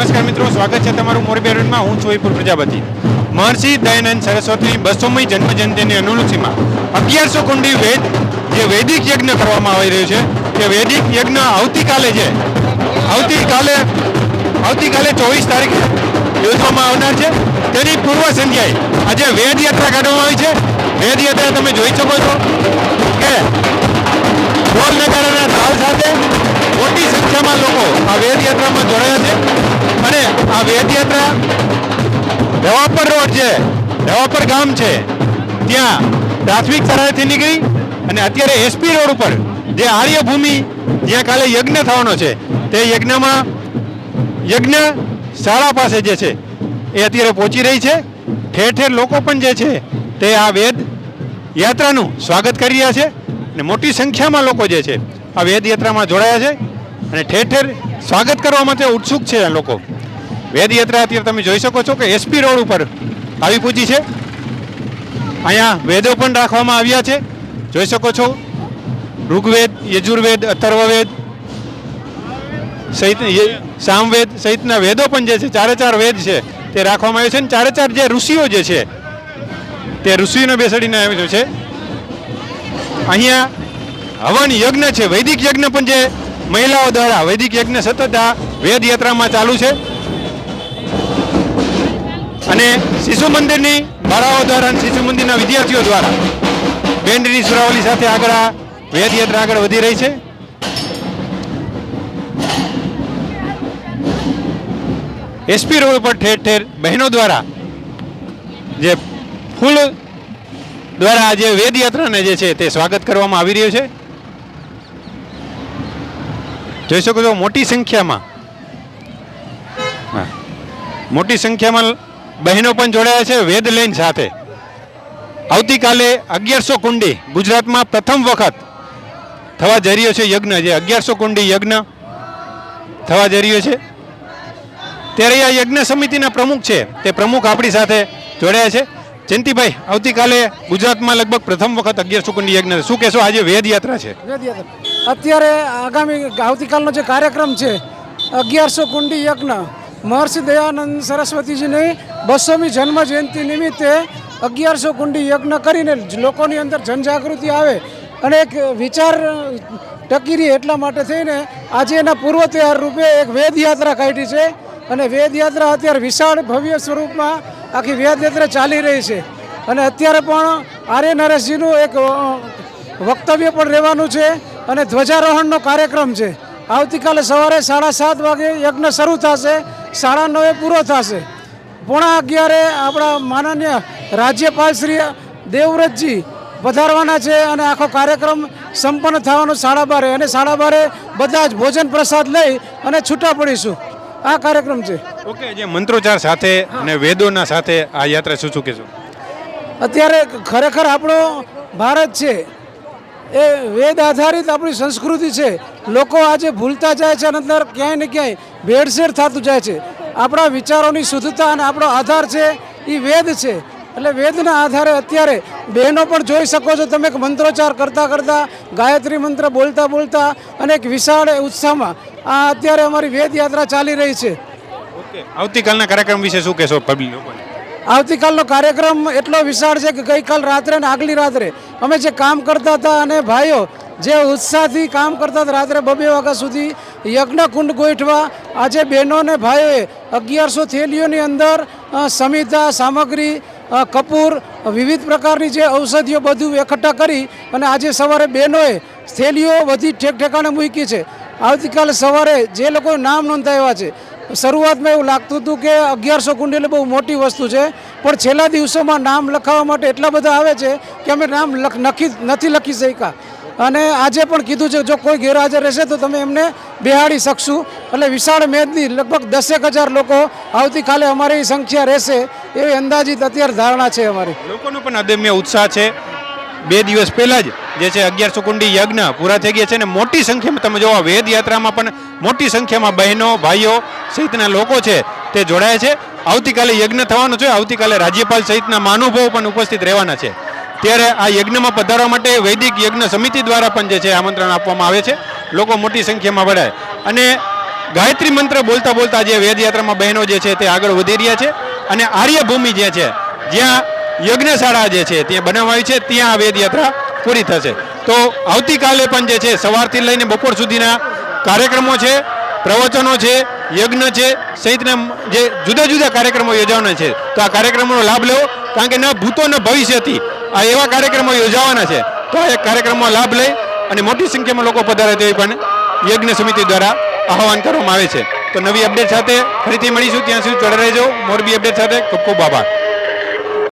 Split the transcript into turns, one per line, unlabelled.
નમસ્કાર મિત્રો, સ્વાગત છે તમારું મોરબી રોડમાં હું વિપુલ પ્રજાપતિ. મહર્ષિ દયાનંદ સરસ્વતીની બસોમી જન્મજયંતિની અનુલક્ષીમાં અગિયારસો કુંડી વેદ, જે વૈદિક યજ્ઞ કરવામાં આવી રહ્યો છે તે વૈદિક યજ્ઞ આવતીકાલે છે આવતીકાલે આવતીકાલે ચોવીસ તારીખે યોજવામાં આવનાર છે. તેની પૂર્વ સંધ્યાએ આજે વેદ યાત્રા કાઢવામાં આવી છે. વેદ યાત્રા તમે જોઈ શકો છો કે ઢોલ નગારાના તાલ સાથે મોટી સંખ્યામાં લોકો આ વેદયાત્રામાં જોડાયા છે. અને આ વેદયાત્રા રવાપર રોડ છે. રવાપર ગામ છે. ત્યાં પ્રાથમિક શાળાએથી નીકળી અને અત્યારે એસપી રોડ ઉપર જે આર્યભૂમિ જ્યાં કાલે યજ્ઞ થવાનો છે, તે યજ્ઞમાં યજ્ઞ શાળા પાસે જે છે, એ અત્યારે પહોંચી રહી છે. ઠેર ઠેર લોકો પણ જે છે, તે આ વેદ યાત્રાનું સ્વાગત કરી રહ્યા છે. અને મોટી સંખ્યામાં લોકો જે છે, આ વેદયાત્રામાં જોડાયા છે. અને ઠેર ઠેર સ્વાગત કરવા માટે ઉત્સુક છે લોકો. વેદ યાત્રા અત્યારે તમે જોઈ શકો છો કે એસપી રોડ ઉપર આવી પૂજી છે. અહીંયા વેદો પણ રાખવામાં આવ્યા છે. જોઈ શકો છો. ઋગ્વેદ, યજુર્વેદ, અથર્વવેદ સહિત સામવેદ સહિતના વેદો પણ જે છે, ચારે ચાર વેદ છે તે રાખવામાં આવ્યો છે. અને ચારે ચાર જે ઋષિઓ જે છે તે ઋષિઓને બેસાડીને આવ્યો છે. અહીંયા હવન યજ્ઞ છે, વૈદિક યજ્ઞ પણ જે મહિલાઓ દ્વારા વૈદિક યજ્ઞ સતત આ વેદ ચાલુ છે. અને શિશુ મંદિરની બાળાઓ દ્વારા શિશુ મંદિરના વિદ્યાર્થીઓ દ્વારા બેન્ડની સુરાવલી સાથે આગળ આ વેદ યાત્રા આગળ વધી રહી છે. એસપી રોડ પર ઠેર ઠેર બહેનો દ્વારા જે ફૂલ દ્વારા જે વેદ યાત્રાને જે છે તે સ્વાગત કરવામાં આવી રહ્યું છે. જોઈ શકો છો મોટી સંખ્યામાં. મોટી સંખ્યામાં બહેનો પણ જોડાયા છે વેદ લેન સાથે. આવતીકાલે અગિયારસો કુંડી ગુજરાતમાં પ્રથમ વખત થવા જઈ રહ્યો છે યજ્ઞ. જે અગિયારસો કુંડી યજ્ઞ થવા જઈ રહ્યો છે. ત્યારે આ યજ્ઞ સમિતિના પ્રમુખ છે. તે પ્રમુખ આપણી સાથે જોડાયા છે. જયંતિભાઈ, આવતીકાલે ગુજરાતમાં લગભગ પ્રથમ વખત અગિયારસો કુંડી યજ્ઞ. શું કહેશો? આજે વેદ યાત્રા છે.
વેદયાત્રા અત્યારે આગામી આવતીકાલનો જે કાર્યક્રમ છે, અગિયારસો કુંડી યજ્ઞ, મહર્ષિ દયાનંદ સરસ્વતીજીની બસોમી જન્મ જયંતિ નિમિત્તે અગિયારસો કુંડી યજ્ઞ કરીને લોકોની અંદર જનજાગૃતિ આવે અને એક વિચાર ટકી રહે એટલા માટે થઈને આજે એના પૂર્વ તૈયાર રૂપે એક વેદ યાત્રા કાઢી છે અને વેદ યાત્રા અત્યારે વિશાળ ભવ્ય સ્વરૂપમાં આખી વેદ યાત્રા ચાલી રહી છે. અને અત્યારે પણ આર્ય નરેશજીનું એક વક્તવ્ય પણ રહેવાનું છે. અને ધ્વજારોહણનો કાર્યક્રમ છે. આવતીકાલે સવારે સાડા સાત વાગે યજ્ઞ શરૂ થશે. સાડા નવે પૂરો થશે. પોણા અગિયારે આપણા માનનીય રાજ્યપાલ શ્રી દેવવ્રતજી વધારવાના છે અને આખો કાર્યક્રમ સંપન્ન થવાનો સાડા બારે અને સાડા બારે બધા જ ભોજન પ્રસાદ લઈ અને છૂટા પડીશું. આ કાર્યક્રમ છે.
ઓકે જે મંત્રોચ્ચાર સાથે અને વેદોના સાથે આ યાત્રા શું શું કહેશો?
અત્યારે ખરેખર આપણો ભારત છે. એ વેદ આધારિત આપણી સંસ્કૃતિ છે. લોકો આજે ભૂલતા જાય છે અને અંદર ક્યાંય ને ક્યાંય ભેળસેળ થતું જાય છે. આપણા વિચારોની શુદ્ધતા અને આપણો આધાર છે એ વેદ છે. એટલે વેદના આધારે અત્યારે બહેનો પણ જોઈ શકો છો, તમે એક મંત્રોચ્ચાર કરતાં કરતાં, ગાયત્રી મંત્ર બોલતા બોલતા અને એક વિશાળ ઉત્સાહમાં આ અત્યારે અમારી વેદ યાત્રા ચાલી રહી છે.
આવતીકાલના કાર્યક્રમ વિશે શું કહેશો પબ્લિક
આવતીકાલનો કાર્યક્રમ એટલો વિશાળ છે કે ગઈકાલ રાત્રે અને આગલી રાત્રે અમે જે કામ કરતા હતા અને ભાઈઓ જે ઉત્સાહથી કામ કરતા હતા રાત્રે બબે વાગ્યા સુધી યજ્ઞકુંડ ગોઠવા, આજે બહેનો અને ભાઈઓએ અગિયારસો થેલીઓની અંદર સમિતા, સામગ્રી કપૂર, વિવિધ પ્રકારની જે ઔષધિઓ બધું એકઠા કરી અને આજે સવારે બહેનોએ થેલીઓ બધી ઠેક ઠેકાણે મૂકી છે. આવતીકાલે સવારે જે લોકો નામ નોંધાવ્યા છે શરૂઆતમાં એવું લાગતું હતું કે અગિયારસો કુંડ એટલે બહુ મોટી વસ્તુ છે, પણ છેલ્લા દિવસોમાં નામ લખાવવા માટે એટલા બધા આવે છે કે અમે નામ નખી, નથી લખી શક્યા. અને આજે પણ કીધું છે, જો કોઈ ગેરહાજર રહેશે તો તમે એમને બેહાડી શકશું. એટલે વિશાળ મેદની લગભગ દસેક હજાર લોકો આવતીકાલે અમારી સંખ્યા રહેશે, એવી અંદાજિત અત્યારે ધારણા છે અમારી.
લોકોનો પણ અદમ્ય ઉત્સાહ છે. બે દિવસ પહેલાં જ જે છે અગિયારસો કુંડી યજ્ઞ પૂરા થઈ ગયા છે અને મોટી સંખ્યામાં તમે જોવા, વેદ યાત્રામાં પણ મોટી સંખ્યામાં બહેનો, ભાઈઓ સહિતના લોકો છે તે જોડાયા છે. આવતીકાલે યજ્ઞ થવાનો છે. આવતીકાલે રાજ્યપાલ સહિતના મહાનુભાવો પણ ઉપસ્થિત રહેવાના છે. ત્યારે આ યજ્ઞમાં પધારવા માટે વૈદિક યજ્ઞ સમિતિ દ્વારા પણ જે છે આમંત્રણ આપવામાં આવે છે. લોકો મોટી સંખ્યામાં વળાય અને ગાયત્રી મંત્ર બોલતા બોલતા જે વેદયાત્રામાં બહેનો જે છે તે આગળ વધી રહ્યા છે. અને આર્યભૂમિ જે છે, જ્યાં યજ્ઞશાળા જે છે ત્યાં બનાવાયું છે, ત્યાં આ વેદયાત્રા પૂરી થશે. તો આવતીકાલે પણ જે છે, સવારથી લઈને બપોર સુધીના કાર્યક્રમો છે, પ્રવચનો છે, યજ્ઞ છે, સહિતના જે જુદા જુદા કાર્યક્રમો યોજવાના છે. તો આ કાર્યક્રમોનો લાભ લેવો, કારણ કે ન ભૂતો ન ભવિષ્યથી આ એવા કાર્યક્રમો યોજાવાના છે. તો આ એક કાર્યક્રમનો લાભ લઈ અને મોટી સંખ્યામાં લોકો પધારે તેવી પણ યજ્ઞ સમિતિ દ્વારા આહવાન કરવામાં આવે છે. તો નવી અપડેટ સાથે ફરીથી મળીશું. ત્યાં સુધી ચડે રહેજો. મોરબી અપડેટ સાથે ખૂબ ખૂબ આભાર.